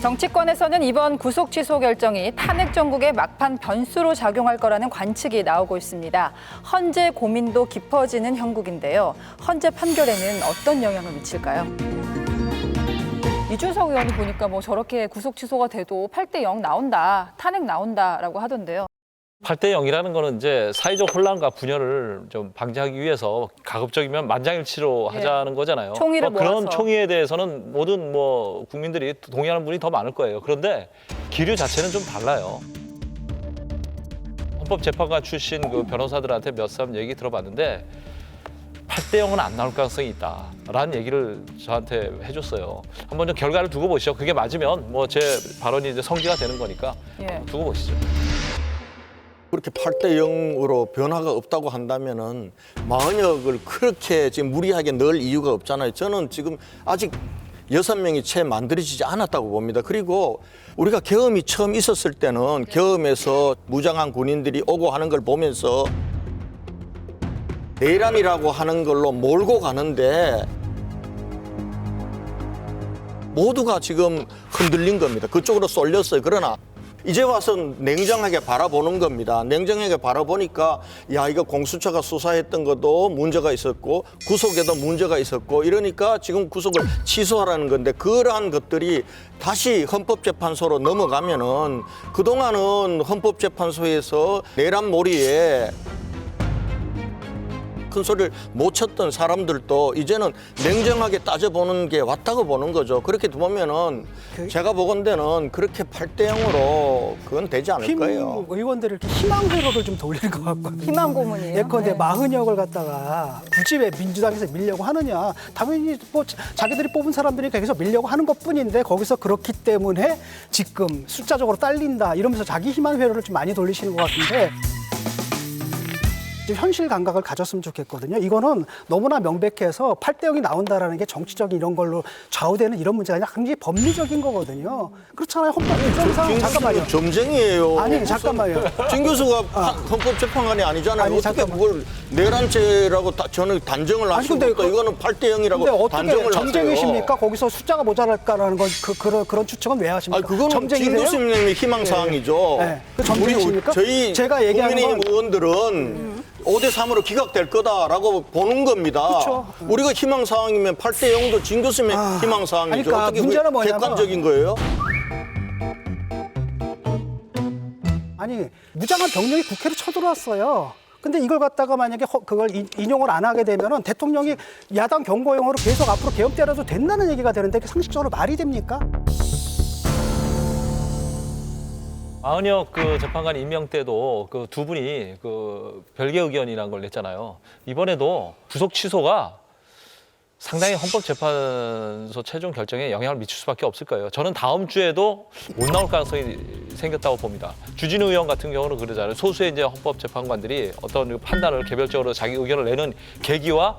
정치권에서는 이번 구속 취소 결정이 탄핵 정국의 막판 변수로 작용할 거라는 관측이 나오고 있습니다. 헌재 고민도 깊어지는 형국인데요. 헌재 판결에는 어떤 영향을 미칠까요? 이준석 의원이 보니까 뭐 저렇게 구속 취소가 돼도 8대 0 나온다, 탄핵 나온다라고 하던데요. 8대 0이라는 거는 이제 사회적 혼란과 분열을 좀 방지하기 위해서 가급적이면 만장일치로 예. 하자는 거잖아요. 총의를 뭐 그런 모아서. 총의에 대해서는 모든 뭐 국민들이 동의하는 분이 더 많을 거예요. 그런데 기류 자체는 좀 달라요. 헌법재판관 출신 그 변호사들한테 몇 사람 얘기 들어봤는데 8대 0은 안 나올 가능성이 있다라는 얘기를 저한테 해줬어요. 한번 좀 결과를 두고 보시죠. 그게 맞으면 뭐 제 발언이 이제 성지가 되는 거니까 예. 두고 보시죠. 그렇게 8대 0으로 변화가 없다고 한다면은 마흔역을 그렇게 지금 무리하게 넣을 이유가 없잖아요. 저는 지금 아직 여섯 명이 채 만들어지지 않았다고 봅니다. 그리고 우리가 계엄이 처음 있었을 때는 계엄에서 무장한 군인들이 오고 하는 걸 보면서 내란이라고 하는 걸로 몰고 가는데 모두가 지금 흔들린 겁니다. 그쪽으로 쏠렸어요. 그러나 이제 와서 냉정하게 바라보는 겁니다. 냉정하게 바라보니까 야 이거 공수처가 수사했던 것도 문제가 있었고 구속에도 문제가 있었고 이러니까 지금 구속을 취소하라는 건데 그러한 것들이 다시 헌법재판소로 넘어가면은 그동안은 헌법재판소에서 내란몰이에 큰 소리를 못 쳤던 사람들도 이제는 냉정하게 따져보는 게 왔다고 보는 거죠. 그렇게 보면은 제가 보건대는 그렇게 8대 0으로 그건 되지 않을 팀 거예요. 의원들을 이렇게 희망 회로를 좀 돌리는 것 같거든요. 희망 고문이에요? 예컨대 네. 마흔역을 갖다가 굳이 왜 민주당에서 밀려고 하느냐? 당연히 뭐 자기들이 뽑은 사람들이 거기서 밀려고 하는 것 뿐인데 거기서 그렇기 때문에 지금 숫자적으로 딸린다 이러면서 자기 희망 회로를 좀 많이 돌리시는 것 같은데. 좀 현실 감각을 가졌으면 좋겠거든요. 이거는 너무나 명백해서 8대 0이 나온다라는 게 정치적인 이런 걸로 좌우되는 이런 문제가 아니라 굉장히 법리적인 거거든요. 그렇잖아요. 헌법 일정상 김 잠깐만요. 점쟁이에요. 아니, 잠깐만요. 진 교수가 헌법재판관이 아니잖아요. 아니, 어떻게 잠깐만. 그걸 내란죄라고 다, 저는 단정을 아니, 근데 또 그- 이거는 8대 0이라고 근데 어떻게 단정을 점쟁이십니까? 거기서 숫자가 모자랄까라는 건 그, 그런 그런 추측은 왜 하십니까? 아, 그거는 진 점쟁이세요? 교수님의 희망사항이죠. 네. 그 점쟁이십니까? 저희 제가 얘기하는 국민의힘 건- 의원들은 5대 3으로 기각될 거다라고 보는 겁니다. 그쵸. 우리가 희망 사항이면 8대 0도 진 교수님의 아, 희망 사항이죠. 아니, 그러니까 어떻게 문제는 뭐냐면- 객관적인 거예요? 아니 무장한 병력이 국회로 쳐들어왔어요. 근데 이걸 갖다가 만약에 허- 그걸 인- 인용을 안 하게 되면은 대통령이 야당 경고용으로 계속 앞으로 계엄 때려도 된다는 얘기가 되는데 그게 상식적으로 말이 됩니까? 마은혁 그 재판관 임명 때도 그 두 분이 그 별개 의견이라는 걸 냈잖아요. 이번에도 구속 취소가 상당히 헌법재판소 최종 결정에 영향을 미칠 수밖에 없을 거예요. 저는 다음 주에도 못 나올 가능성이 생겼다고 봅니다. 주진우 의원 같은 경우는 그러잖아요. 소수의 이제 헌법재판관들이 어떤 그 판단을 개별적으로 자기 의견을 내는 계기와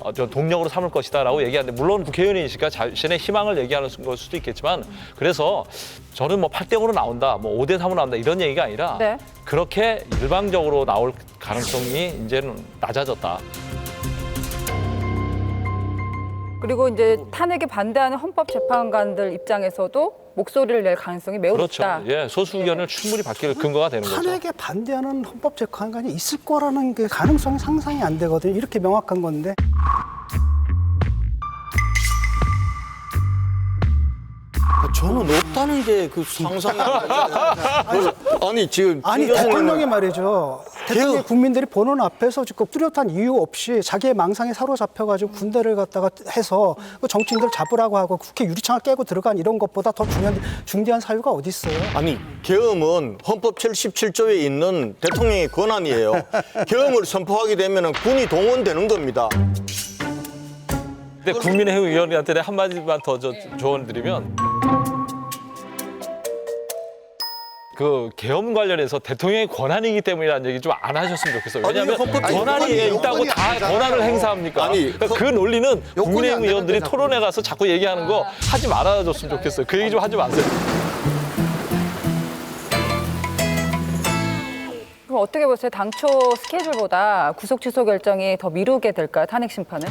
어, 좀 동력으로 삼을 것이다라고 얘기하는데 물론 국회의원이니까 자신의 희망을 얘기하는 걸 수도 있겠지만 그래서 저는 뭐 8대 0으로 나온다, 뭐 5대 3으로 나온다 이런 얘기가 아니라 네. 그렇게 일방적으로 나올 가능성이 이제는 낮아졌다. 그리고 이제 탄핵에 반대하는 헌법재판관들 입장에서도 목소리를 낼 가능성이 매우 그렇죠. 높다. 예, 소수 의견을 충분히 받길 근거가 되는 거죠. 탄핵에 반대하는 헌법재판관이 있을 거라는 그 가능성이 상상이 안 되거든요. 이렇게 명확한 건데. 저는 없다는 게 그 상상이 안 가잖아요. 아니 지금 아니 교수님은 대통령이 말이죠. 대통령이 개혁. 국민들이 보는 앞에서 지금 뚜렷한 이유 없이 자기의 망상에 사로잡혀가지고 군대를 갖다가 해서 그 정치인들 잡으라고 하고 국회 유리창을 깨고 들어간 이런 것보다 더 중요한 중대한 사유가 어디 있어요? 아니 계엄은 헌법 77조에 있는 대통령의 권한이에요. 계엄을 선포하게 되면 군이 동원되는 겁니다. 근데 국민의힘 의원한테 한마디만 더 저, 조언 드리면 그 계엄 관련해서 대통령의 권한이기 때문이라는 얘기 좀 안 하셨으면 좋겠어요. 왜냐하면 아니, 헌법 권한이 요건이- 있다고 요건이 다 아니잖아요. 권한을 행사합니까? 아니, 그러니까 그 논리는 요건이 국민의힘 안 의원들이 토론회 가서 자꾸 얘기하는 거 하지 말아줬으면 좋겠어요. 그 얘기 좀 하지 마세요. 그럼 어떻게 보세요? 당초 스케줄보다 구속 취소 결정이 더 미루게 될까요? 탄핵 심판은?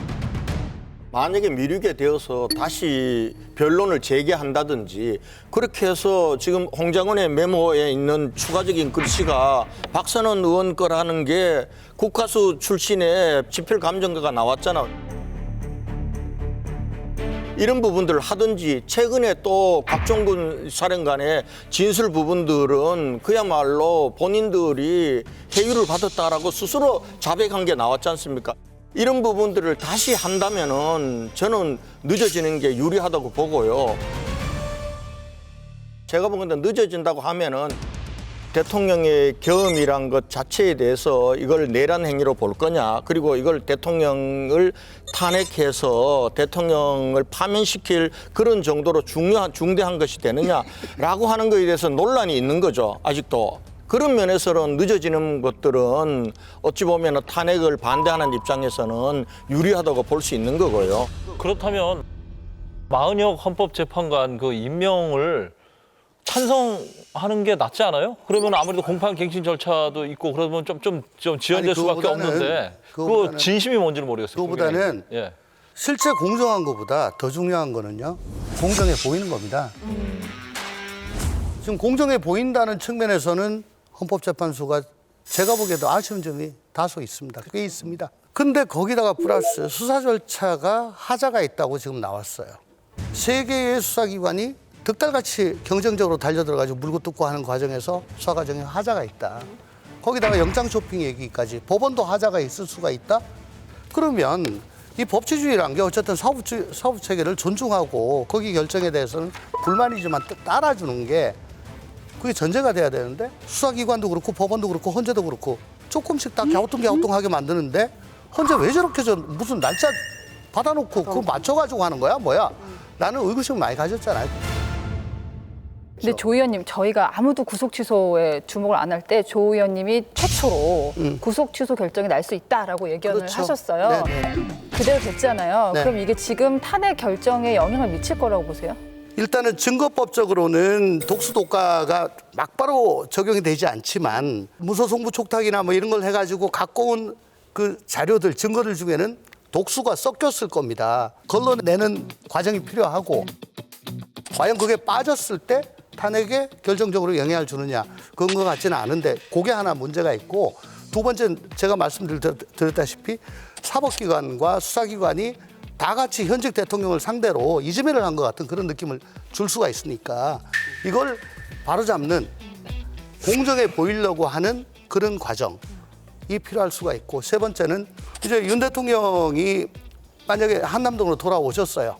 만약에 미루게 되어서 다시 변론을 재개한다든지 그렇게 해서 지금 홍 장관의 메모에 있는 추가적인 글씨가 박선원 의원 거라는 게 국가수 출신의 집필 감정가가 나왔잖아. 이런 부분들을 하든지 최근에 또 박종근 사령관의 진술 부분들은 그야말로 본인들이 해유를 받았다라고 스스로 자백한 게 나왔지 않습니까? 이런 부분들을 다시 한다면은 저는 늦어지는 게 유리하다고 보고요. 제가 보건데 늦어진다고 하면은 대통령의 경험이란 것 자체에 대해서 이걸 내란 행위로 볼 거냐 그리고 이걸 대통령을 탄핵해서 대통령을 파면시킬 그런 정도로 중요한 중대한 것이 되느냐라고 하는 것에 대해서 논란이 있는 거죠 아직도 그런 면에서는 늦어지는 것들은 어찌 보면 탄핵을 반대하는 입장에서는 유리하다고 볼 수 있는 거고요. 그렇다면 마은혁 헌법재판관 그 임명을 찬성하는 게 낫지 않아요? 그러면 아무래도 공판 갱신 절차도 있고 그러면 좀 좀 좀 지연될 아니, 수밖에 그거보다는- 없는데 그 그거보다는- 진심이 뭔지는 모르겠어요. 그거보다는 국민의힘. 예. 실제 공정한 것보다 더 중요한 거는요. 공정해 보이는 겁니다. 지금 공정해 보인다는 측면에서는 헌법재판소가 제가 보기에도 아쉬운 점이 다소 있습니다. 꽤 있습니다. 근데 거기다가 플러스 수사 절차가 하자가 있다고 지금 나왔어요. 세 개의 수사기관이 득달같이 경쟁적으로 달려들어가지고 물고 뜯고 하는 과정에서 수사 과정에 하자가 있다. 거기다가 영장 쇼핑 얘기까지 법원도 하자가 있을 수가 있다. 그러면 이 법치주의란 게 어쨌든 사법 사법 체계를 존중하고 거기 결정에 대해서는 불만이지만 따- 따라주는 게 그게 전제가 돼야 되는데 수사기관도 그렇고 법원도 그렇고 헌재도 그렇고 조금씩 다 갸우뚱갸우뚱하게 만드는데 헌재 왜 저렇게 저 무슨 날짜 받아놓고 그거 맞춰가지고 하는 거야 뭐야? 나는 의구심 많이 가졌잖아요. 근데 조 의원님 저희가 아무도 구속 취소에 주목을 안 할 때 조 의원님이 최초로 구속 취소 결정이 날 수 있다라고 예견을 그렇죠. 하셨어요. 네, 네. 그대로 됐잖아요. 네. 그럼 이게 지금 탄핵 결정에 영향을 미칠 거라고 보세요? 일단은 증거법적으로는 독수독가가 막바로 적용이 되지 않지만 무소송부 촉탁이나 뭐 이런 걸 해가지고 갖고 온 그 자료들 증거들 중에는 독수가 섞였을 겁니다. 걸러내는 과정이 필요하고 과연 그게 빠졌을 때 탄핵에 결정적으로 영향을 주느냐 그런 것 같지는 않은데 그게 하나 문제가 있고 두 번째 제가 말씀드렸다시피 사법기관과 수사기관이 다 같이 현직 대통령을 상대로 이재명을 한 것 같은 그런 느낌을 줄 수가 있으니까 이걸 바로잡는 공정해 보이려고 하는 그런 과정이 필요할 수가 있고 세 번째는 이제 윤 대통령이 만약에 한남동으로 돌아오셨어요.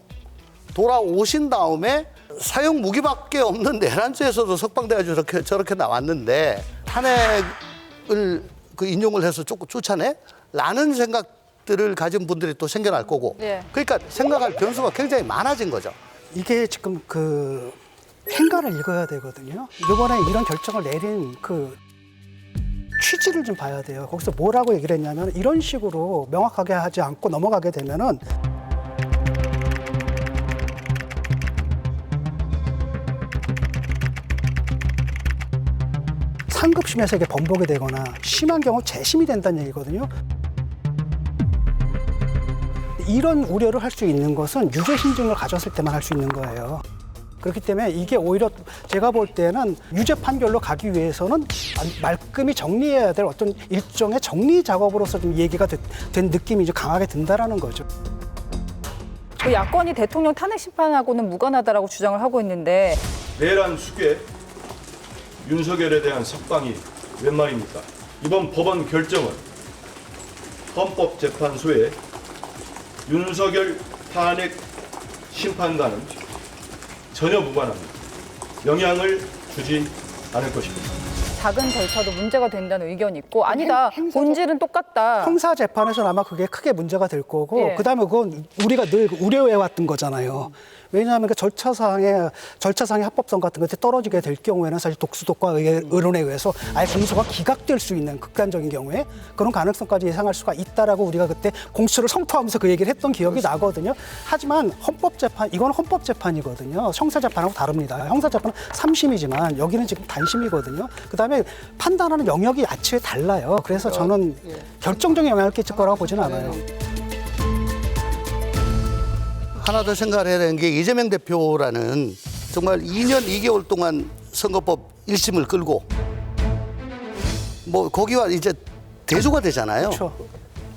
돌아오신 다음에 사용 무기밖에 없는 내란죄에서도 석방돼가지고 저렇게 저렇게 나왔는데 탄핵을 그 인용을 해서 쫓, 쫓아내? 라는 생각 들을 가진 분들이 또 생겨날 거고. 네. 그러니까 생각할 변수가 굉장히 많아진 거죠. 이게 지금 그 행간을 읽어야 되거든요. 이번에 이런 결정을 내린 그 취지를 좀 봐야 돼요. 거기서 뭐라고 얘기를 했냐면 이런 식으로 명확하게 하지 않고 넘어가게 되면은 상급심에서 이게 번복이 되거나 심한 경우 재심이 된다는 얘기거든요. 이런 우려를 할 수 있는 것은 유죄 심증을 가졌을 때만 할 수 있는 거예요. 그렇기 때문에 이게 오히려 제가 볼 때는 유죄 판결로 가기 위해서는 말끔히 정리해야 될 어떤 일종의 정리 작업으로서 좀 얘기가 되- 된 느낌이 좀 강하게 든다라는 거죠. 그 야권이 대통령 탄핵 심판하고는 무관하다라고 주장을 하고 있는데 내란 수괴 윤석열에 대한 석방이 웬 말입니까? 이번 법원 결정은 헌법재판소의 윤석열 탄핵 심판과는 전혀 무관합니다. 영향을 주지 않을 것입니다. 작은 절차도 문제가 된다는 의견이 있고 아니다 행- 행사적- 본질은 똑같다. 형사 재판에서는 아마 그게 크게 문제가 될 거고 예. 그다음에 그건 우리가 늘 우려해 왔던 거잖아요. 왜냐하면 그 절차상의 절차상의 합법성 같은 것이 떨어지게 될 경우에는 사실 독수독과 의- 의론에 의해서 아예 공소가 기각될 수 있는 극단적인 경우에 그런 가능성까지 예상할 수가 있다라고 우리가 그때 공수를 선포하면서 그 얘기를 했던 기억이 나거든요. 하지만 헌법재판 이건 헌법재판이거든요. 형사재판하고 다릅니다. 형사재판은 삼심이지만 여기는 지금 단심이거든요. 그다음에 판단하는 영역이 야채 달라요. 그래서 저는 결정적인 영향을 끼칠 거라고 보지는 않아요. 하나 더 생각을 해야 되는 게 이재명 대표라는 정말 2년 2개월 동안 선거법 1심을 끌고 뭐 거기와 이제 대조가 되잖아요. 그렇죠.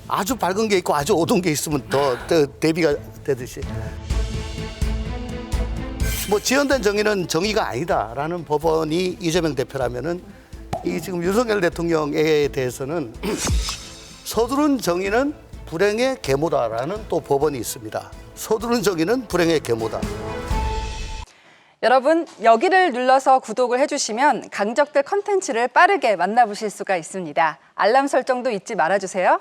아주 밝은 게 있고 아주 어두운 게 있으면 더, 더 대비가 되듯이. 뭐 지연된 정의는 정의가 아니다라는 법원이 이재명 대표라면은 이 지금 윤석열 대통령에 대해서는 서두른 정의는 불행의 계모다라는 또 법원이 있습니다. 서두른 정의는 불행의 계모다. 여러분 여기를 눌러서 구독을 해주시면 강적들 컨텐츠를 빠르게 만나보실 수가 있습니다. 알람 설정도 잊지 말아주세요.